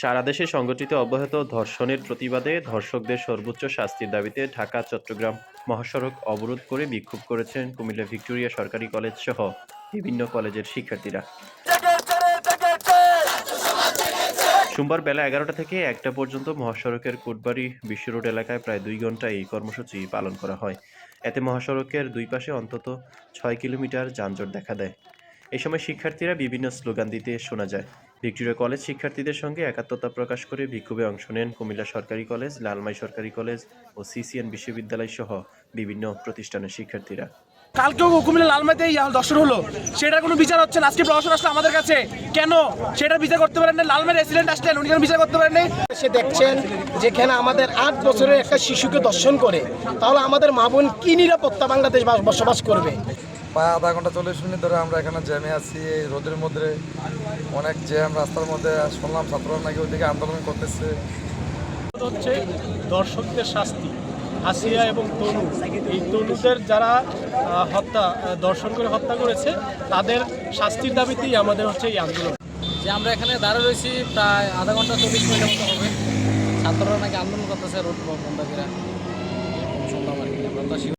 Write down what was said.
সারা দেশে সংগঠিত অব্যাহত ধর্ষণের প্রতিবাদে ধর্ষকদের সর্বোচ্চ শাস্তির দাবিতে ঢাকা, চট্টগ্রাম মহাসড়ক অবরোধ করে বিক্ষোভ করেছেন কুমিল্লা ভিক্টোরিয়া সরকারি কলেজ সহ বিভিন্ন কলেজের শিক্ষার্থীরা। সোমবার বেলা এগারোটা থেকে একটা পর্যন্ত মহাসড়কের কোটবাড়ি বিশ্ব রোড এলাকায় প্রায় দুই ঘণ্টা এই কর্মসূচি পালন করা হয়। এতে মহাসড়কের দুই পাশে অন্তত ছয় কিলোমিটার যানজট দেখা দেয়। এ সময় শিক্ষার্থীরা বিভিন্ন স্লোগান দিতে শোনা যায়। ভিক্টোরিয়া কলেজ শিক্ষার্থীদের সঙ্গে একাত্মতা প্রকাশ করে বিক্ষোভে অংশ নেন কুমিল্লা সরকারি কলেজ লালমাই সরকারি কলেজ ও সিসিএন বিশ্ববিদ্যালয় সহ বিভিন্ন প্রতিষ্ঠানের শিক্ষার্থীরা। কালকেও কুমিল্লা লালমাইতে দর্শন হলো। সেটার কোনো বিচার হচ্ছে না। আজকে প্রশাসন আসলে আমাদের কাছে। কেন? সেটার বিচার করতে পারেন না লালমাই রেসিডেন্ট আসলেন। উনি কেন বিচার করতে পারেন না সে দেখছেন যেখানে আমাদের আট বছরের একটা শিশুকে দর্শন করে তাহলে আমাদের মা বোন কি নিরাপত্তা বাংলাদেশ বসবাস করবে? প্রায় আধা ঘণ্টা চল্লিশ মিনিট ধরে আমরা এখানে জ্যামে আছি এই রোদের মধ্যে অনেক জ্যাম রাস্তার মধ্যে শুনলাম ছাত্ররা নাকি ওইদিকে আন্দোলন করতেছে। হচ্ছে দর্শকদের শাস্তি। হাসিয়া এবং তনু এই তনুদের যারা হত্যা দর্শন করে হত্যা করেছে তাদের শাস্তির দাবিতেই আমাদের হচ্ছে এই আন্দোলন। যে আমরা এখানে দাঁড়া রয়েছি প্রায় আধা ঘণ্টা চল্লিশ মিনিটের মতো হবে। ছাত্ররা নাকি আন্দোলন করতেছে রোড বন্ধ করে। শুনলাম আর কি আমরা তো